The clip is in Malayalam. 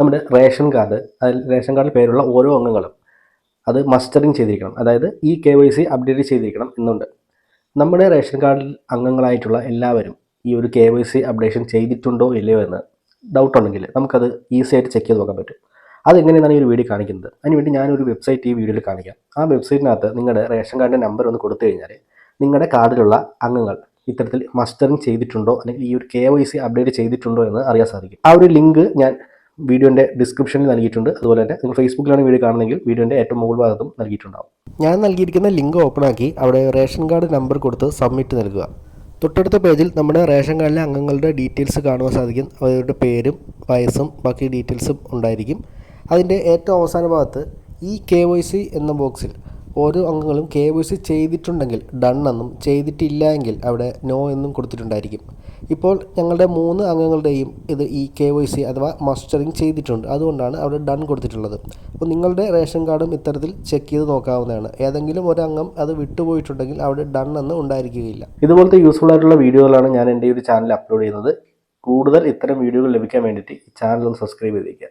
നമ്മുടെ റേഷൻ കാർഡ് അതിൽ റേഷൻ കാർഡിൽ പേരുള്ള ഓരോ അംഗങ്ങളും അത് മസ്റ്ററിങ് ചെയ്തിരിക്കണം. അതായത് ഈ കെ വൈ സി അപ്ഡേറ്റ് ചെയ്തിരിക്കണം എന്നുണ്ട്. നമ്മുടെ റേഷൻ കാർഡിൽ അംഗങ്ങളായിട്ടുള്ള എല്ലാവരും ഈ ഒരു കെ വൈ സി അപ്ഡേഷൻ ചെയ്തിട്ടുണ്ടോ ഇല്ലയോ എന്ന് ഡൗട്ട് ഉണ്ടെങ്കിൽ നമുക്കത് ഈസി ആയിട്ട് ചെക്ക് ചെയ്ത് നോക്കാൻ പറ്റും. അതെങ്ങനെയാണ് ഈ ഒരു വീഡിയോ കാണിക്കുന്നത്? അതിനുവേണ്ടി ഞാനൊരു വെബ്സൈറ്റ് ഈ വീഡിയോയിൽ കാണിക്കാം. ആ വെബ്സൈറ്റിനകത്ത് നിങ്ങളുടെ റേഷൻ കാർഡിന്റെ നമ്പർ ഒന്ന് കൊടുത്തു കഴിഞ്ഞാൽ നിങ്ങളുടെ കാർഡിലുള്ള അംഗങ്ങൾ ഇത്തരത്തിൽ മസ്റ്ററിങ് ചെയ്തിട്ടുണ്ടോ അല്ലെങ്കിൽ ഈ ഒരു കെ വൈ സി അപ്ഡേറ്റ് ചെയ്തിട്ടുണ്ടോ എന്ന് അറിയാൻ സാധിക്കും. ആ ഒരു ലിങ്ക് ഞാൻ വീഡിയോന്റെ ഡിസ്ക്രിപ്ഷനിൽ നൽകിയിട്ടുണ്ട്. അതുപോലെ തന്നെ നിങ്ങൾ ഫേസ്ബുക്കിലാണ് വീഡിയോ കാണുന്നതെങ്കിൽ വീഡിയോന്റെ ഏറ്റവും മുകൾ ഭാഗത്തും നൽകിയിട്ടുണ്ടാവും. ഞാൻ നൽകിയിരിക്കുന്ന ലിങ്ക് ഓപ്പൺ ആക്കി അവിടെ റേഷൻ കാർഡ് നമ്പർ കൊടുത്ത് സബ്മിറ്റ് നൽകുക. തൊട്ടടുത്ത പേജിൽ നമ്മുടെ റേഷൻ കാർഡിലെ അംഗങ്ങളുടെ ഡീറ്റെയിൽസ് കാണുവാൻ സാധിക്കും. അവരുടെ പേരും വയസ്സും ബാക്കി ഡീറ്റെയിൽസും ഉണ്ടായിരിക്കും. അതിന്റെ ഏറ്റവും അവസാന ഭാഗത്ത് ഈ കെ വൈ സി എന്ന ബോക്സിൽ ഓരോ അംഗങ്ങളും കെ വൈ സി ചെയ്തിട്ടുണ്ടെങ്കിൽ ഡൺ എന്നും ചെയ്തിട്ടില്ല എങ്കിൽ അവിടെ നോ എന്നും കൊടുത്തിട്ടുണ്ടായിരിക്കും. ഇപ്പോൾ ഞങ്ങളുടെ മൂന്ന് അംഗങ്ങളുടെയും ഇത് ഈ കെ വൈ സി അഥവാ മസ്റ്ററിങ് ചെയ്തിട്ടുണ്ട്. അതുകൊണ്ടാണ് അവിടെ ഡൺ കൊടുത്തിട്ടുള്ളത്. അപ്പോൾ നിങ്ങളുടെ റേഷൻ കാർഡും ഇത്തരത്തിൽ ചെക്ക് ചെയ്ത് നോക്കാവുന്നതാണ്. ഏതെങ്കിലും ഒരു അംഗം അത് വിട്ടുപോയിട്ടുണ്ടെങ്കിൽ അവിടെ ഡൺ എന്ന് ഉണ്ടായിരിക്കുകയില്ല. ഇതുപോലത്തെ യൂസ്ഫുൾ ആയിട്ടുള്ള വീഡിയോകളാണ് ഞാൻ എന്റെ ഈ ഒരു ചാനൽ അപ്ലോഡ് ചെയ്യുന്നത്. കൂടുതൽ ഇത്തരം വീഡിയോകൾ ലഭിക്കാൻ വേണ്ടിയിട്ട് ഈ ചാനൽ ഒന്ന് സബ്സ്ക്രൈബ് ചെയ്തേക്കുക.